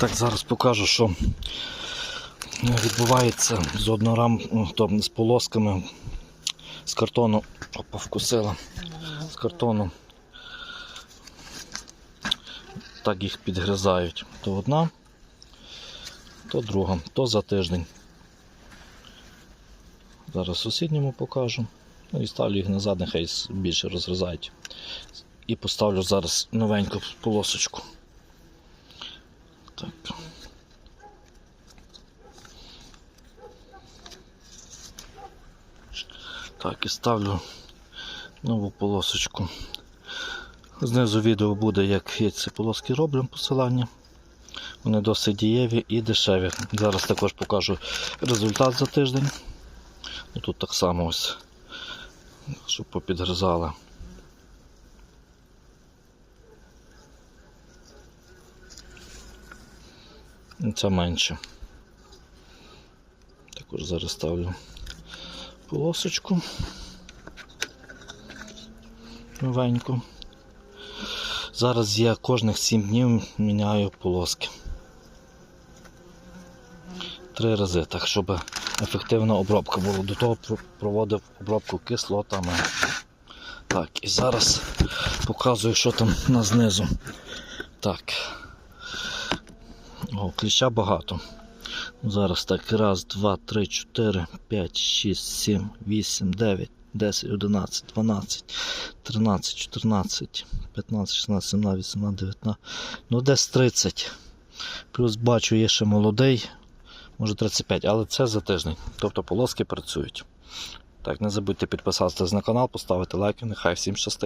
Так, зараз покажу, що відбувається з однорам, ну, то, з полосками з картону. Опа, вкусила. З картону. Так їх підгризають. То одна, то друга, то за тиждень. Зараз сусідньому покажу. Ну і ставлю їх назад, нехай більше розрізають. І поставлю зараз новеньку полосочку. Так. Так, і ставлю нову полосочку. Знизу відео буде, як я ці полоски роблю посилання. Вони досить дієві і дешеві. Зараз також покажу результат за тиждень. Ну, Тут так само ось, щоб попідгризали. Це менше. Також зараз ставлю полосочку. Новеньку. Зараз я кожних 7 днів міняю полоски. Три рази, так щоб ефективна обробка була. До того проводив обробку кислотами. Так, і зараз показую, що там на знизу. Так. О, кліща багато. Зараз так, раз, два, три, чотири, п'ять, шість, сім, вісім, дев'ять, десять, одинадцять, дванадцять, тринадцять, чотирнадцять, п'ятнадцять, шістнадцять, сімнадцять, вісімнадцять, дев'ятнадцять. Ну, десь 30. Плюс бачу, є ще молодий, може 35, але це за тиждень. Тобто полоски працюють. Так, не забудьте підписатися на канал, поставити лайки, нехай всім щастить.